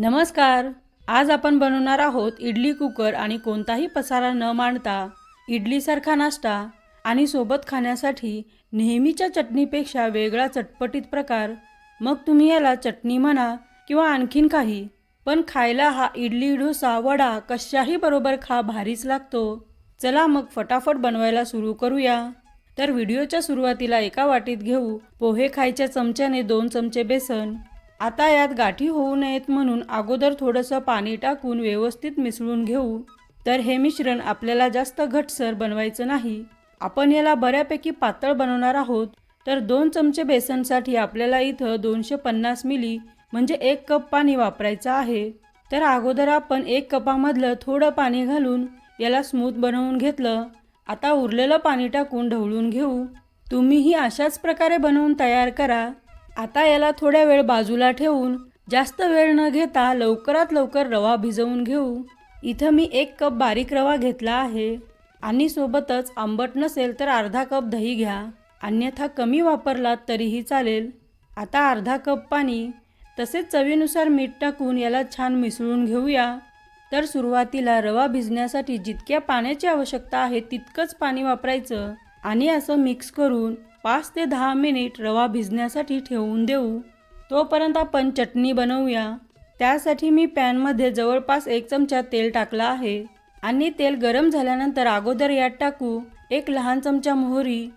नमस्कार. आज आपण बनवणार आहोत इडली कुकर आणि कोणताही पसारा न मांडता इडलीसारखा नाश्ता आणि सोबत खाण्यासाठी नेहमीच्या चटणीपेक्षा वेगळा चटपटीत प्रकार. मग तुम्ही याला चटणी म्हणा किंवा आणखीन काही पण खायला हा इडली डोसा वडा कशाही बरोबर खा भारीच लागतो. चला मग फटाफट बनवायला सुरू करूया. तर व्हिडिओच्या सुरुवातीला एका वाटीत घेऊ पोहे खायच्या चमच्याने दोन चमचे बेसन. आता यात गाठी होऊ नयेत म्हणून अगोदर थोडंसं पाणी टाकून व्यवस्थित मिसळून घेऊ. तर हे मिश्रण आपल्याला जास्त घटसर बनवायचं नाही. आपण याला बऱ्यापैकी पातळ बनवणार आहोत. तर दोन चमचे बेसनसाठी आपल्याला इथं दोनशे पन्नास मिली म्हणजे एक कप पाणी वापरायचं आहे. तर अगोदर आपण एक कपामधलं थोडं पाणी घालून याला स्मूथ बनवून घेतलं. आता उरलेलं पाणी टाकून ढवळून घेऊ. तुम्हीही अशाच प्रकारे बनवून तयार करा. आता याला थोड्या वेळ बाजूला ठेवून जास्त वेळ न घेता लवकरात लवकर रवा भिजवून घेऊ. इथं मी एक कप बारीक रवा घेतला आहे. आणि सोबतच आंबट नसेल तर अर्धा कप दही घ्या. अन्यथा कमी वापरलात तरीही चालेल. आता अर्धा कप पाणी तसेच चवीनुसार मीठ टाकून याला छान मिसळून घेऊया. तर सुरुवातीला रवा भिजण्यासाठी जितक्या पाण्याची आवश्यकता आहे तितकंच पाणी वापरायचं. आणि असं मिक्स करून पाच ते दहा मिनिट रवा भिजण्यासाठी ठेवून देऊ. तोपर्यंत आपण चटणी बनवूया. त्यासाठी मी पॅनमध्ये जवळपास एक चमचा तेल टाकला आहे. आणि तेल गरम झाल्यानंतर अगोदर यात टाकू एक लहान चमचा मोहरी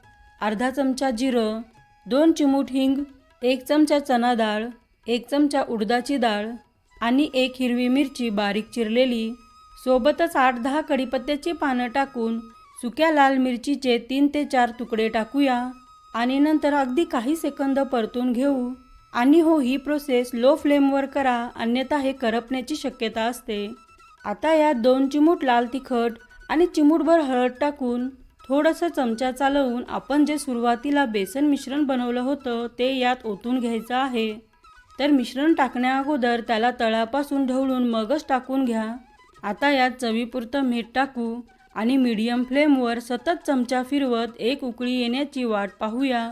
अर्धा चमचा जिरं दोन चिमूट हिंग एक चमचा चना डाळ एक चमचा उडदाची डाळ आणि एक हिरवी मिरची बारीक चिरलेली. सोबतच आठ दहा कढीपत्त्याची पानं टाकून सुक्या लाल मिरचीचे तीन ते चार तुकडे टाकूया. आणि नंतर अगदी काही सेकंद परतून घेऊ. आणि हो ही प्रोसेस लो फ्लेमवर करा अन्यथा हे करपण्याची शक्यता असते. आता यात दोन चिमूट लाल तिखट आणि चिमूटभर हळद टाकून थोडंसं चमचा चालवून आपण जे सुरुवातीला बेसन मिश्रण बनवलं होतं ते यात ओतून घ्यायचं आहे. तर मिश्रण टाकण्या अगोदर त्याला तळापासून ढवळून मगच टाकून घ्या. आता यात चवीपुरतं मीठ टाकू. आणि मीडियम फ्लेमवर सतत चमचा फिरवत एक उकळी येण्याची वाट पाहूया.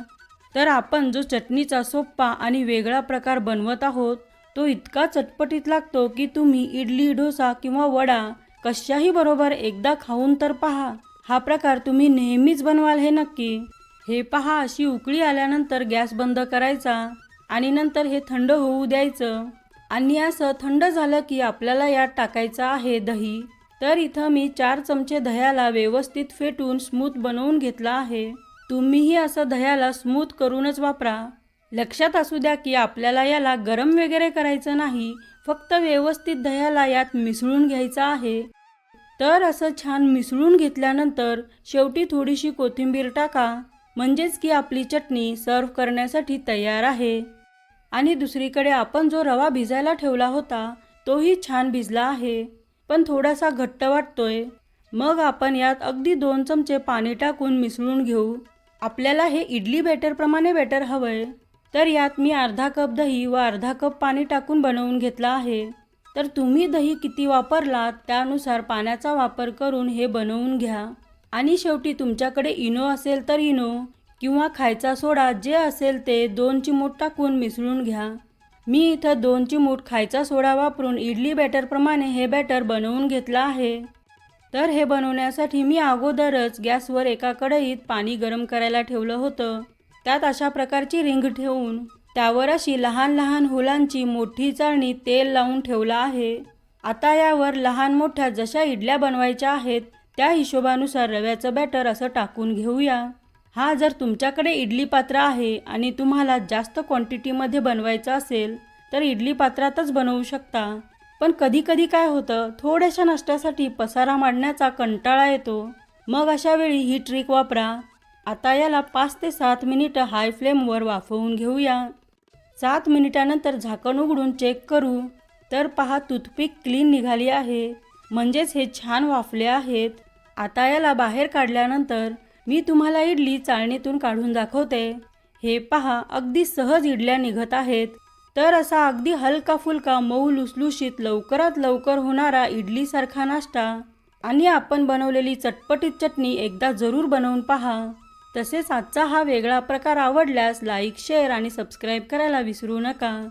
तर आपण जो चटणीचा सोप्पा आणि वेगळा प्रकार बनवत आहोत तो इतका चटपटीत लागतो की तुम्ही इडली डोसा किंवा वडा कशाही बरोबर एकदा खाऊन तर पहा. हा प्रकार तुम्ही नेहमीच बनवाल हे नक्की. हे पहा अशी उकळी आल्यानंतर गॅस बंद करायचा आणि नंतर हे थंड होऊ द्यायचं. आणि असं थंड झालं की आपल्याला यात टाकायचं आहे दही. तर इथं मी चार चमचे दह्याला व्यवस्थित फेटून स्मूथ बनवून घेतला आहे. तुम्हीही असं दह्याला स्मूथ करूनच वापरा. लक्षात असू द्या की आपल्याला याला गरम वगैरे करायचं नाही फक्त व्यवस्थित दह्याला यात मिसळून घ्यायचं आहे. तर असं छान मिसळून घेतल्यानंतर शेवटी थोडीशी कोथिंबीर टाका म्हणजेच की आपली चटणी सर्व करण्यासाठी तयार आहे. आणि दुसरीकडे आपण जो रवा भिजायला ठेवला होता तोही छान भिजला आहे. पण थोडासा घट्ट वाटतोय. मग आपण यात अगदी दोन चमचे पाणी टाकून मिसळून घेऊ. आपल्याला हे इडली बॅटरप्रमाणे बॅटर हवंय. तर यात मी अर्धा कप दही व अर्धा कप पाणी टाकून बनवून घेतला आहे. तर तुम्ही दही किती वापरलात त्यानुसार पाण्याचा वापर करून हे बनवून घ्या. आणि शेवटी तुमच्याकडे इनो असेल तर इनो किंवा खायचा सोडा जे असेल ते दोन चिमूट टाकून मिसळून घ्या. मी इथं दोन चिमूट खायचा सोडा वापरून इडली बॅटरप्रमाणे हे बॅटर बनवून घेतलं आहे. तर हे बनवण्यासाठी मी अगोदरच गॅसवर एका कढईत पाणी गरम करायला ठेवलं होतं. त्यात अशा प्रकारची रिंग ठेवून त्यावर अशी लहान लहान हुलांची मोठी चाळणी तेल लावून ठेवलं आहे. आता यावर लहान मोठ्या जशा इडल्या बनवायच्या आहेत त्या हिशोबानुसार रव्याचं बॅटर असं टाकून घेऊया. हा जर तुमच्याकडे इडली पात्र आहे आणि तुम्हाला जास्त क्वांटिटीमध्ये बनवायचं असेल तर इडली पात्रातच बनवू शकता. पण कधी कधी काय होतं थोड्याशा नाश्त्यासाठी पसारा मांडण्याचा कंटाळा येतो. मग अशा वेळी ही ट्रिक वापरा. आता याला पाच ते सात मिनिटं हाय फ्लेमवर वाफवून घेऊया. सात मिनिटानंतर झाकण उघडून चेक करू. तर पहा टूथपिक क्लीन निघाली आहे. म्हणजेच हे छान वाफले आहेत. आता याला बाहेर काढल्यानंतर मी तुम्हाला इडली चाळणीतून काढून दाखवते. हे पहा अगदी सहज इडल्या निघत आहेत. तर असा अगदी हलका फुलका मऊ लुसलुशीत लवकरात लवकर होणारा इडलीसारखा नाश्ता. आणि आपण बनवलेली चटपटीत चटणी एकदा जरूर बनवून पहा. तसेच आजचा हा वेगळा प्रकार आवडल्यास लाईक शेअर आणि सबस्क्राईब करायला विसरू नका.